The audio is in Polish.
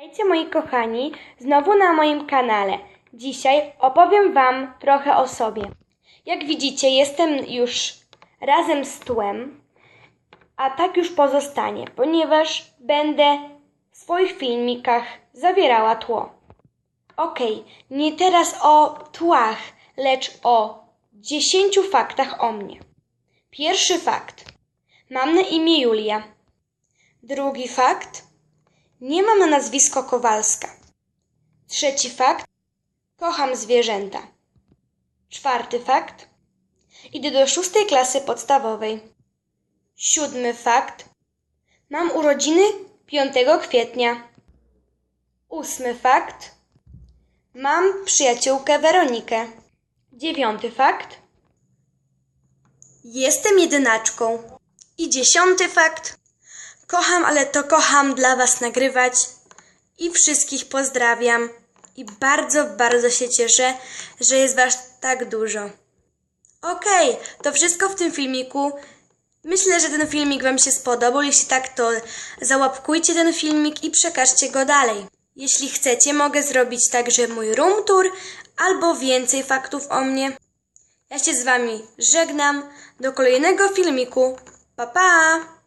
Witajcie moi kochani, znowu na moim kanale. Dzisiaj opowiem Wam trochę o sobie. Jak widzicie, jestem już razem z tłem, a tak już pozostanie, ponieważ będę w swoich filmikach zawierała tło. Okej, nie teraz o tłach, lecz o 10 faktach o mnie. Pierwszy fakt. Mam na imię Julia. Drugi fakt. Nie mam na nazwisko Kowalska. Trzeci fakt. Kocham zwierzęta. Czwarty fakt. Idę do szóstej klasy podstawowej. Siódmy fakt. Mam urodziny 5 kwietnia. Ósmy fakt. Mam przyjaciółkę Weronikę. Dziewiąty fakt. Jestem jedynaczką. I dziesiąty fakt. Kocham, ale to kocham dla Was nagrywać i wszystkich pozdrawiam. I bardzo, bardzo się cieszę, że jest Was tak dużo. Okej, to wszystko w tym filmiku. Myślę, że ten filmik Wam się spodobał. Jeśli tak, to załapkujcie ten filmik i przekażcie go dalej. Jeśli chcecie, mogę zrobić także mój room tour albo więcej faktów o mnie. Ja się z Wami żegnam. Do kolejnego filmiku. Pa, pa!